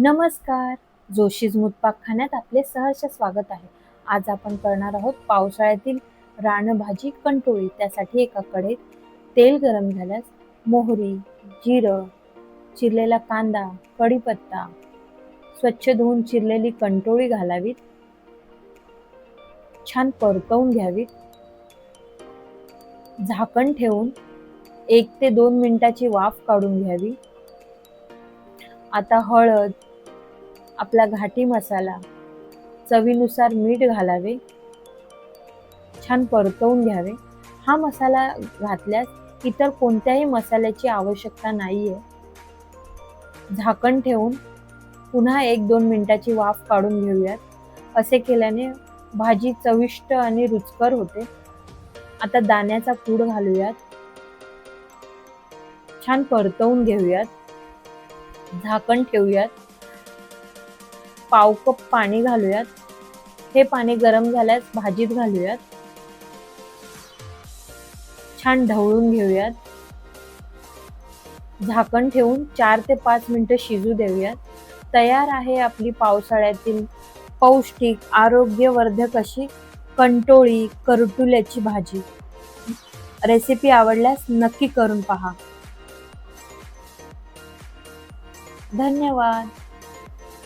नमस्कार. जोशीज मुतपाक आपले सहर्ष स्वागत आहे. आज आपण करणार आहोत पावसाळ्यातील रानभाजी कंटोळी त्यासाठी एका कढईत तेल गरम झाल्यास मोहरी जिरं चिरलेला कांदा कढीपत्ता स्वच्छ धुवून चिरलेली कंटोळी घालावीत. छान परतवून घ्यावीत. झाकण ठेवून एक ते दोन मिनिटाची वाफ काढून घ्यावी. आता हळद आपला घाटी मसाला चवीनुसार मीठ घालावे छान परतवून घ्यावे. हा मसाला घातल्यास इतर कोणत्याही मसाल्याची आवश्यकता नाही आहे झाकण ठेवून पुन्हा एक दोन मिनिटाची वाफ काढून घेऊयात. असे केल्याने भाजी चविष्ट आणि रुचकर होते. आता दाण्याचा पूड घालूयात. छान परतवून घेऊयात. झाकण ठेवूयात. पाव कप पाणी घालूयात. हे पाणी गरम झाल्यास भाजीत घालूयात. छान ढवळून घेऊयात. झाकण ठेवून चार ते पाच मिनिटं शिजू देऊयात. तयार आहे आपली पावसाळ्यातील पौष्टिक आरोग्यवर्धक अशी कंटोळी करटुल्याची भाजी. रेसिपी आवडल्यास नक्की करून पहा. धन्यवाद.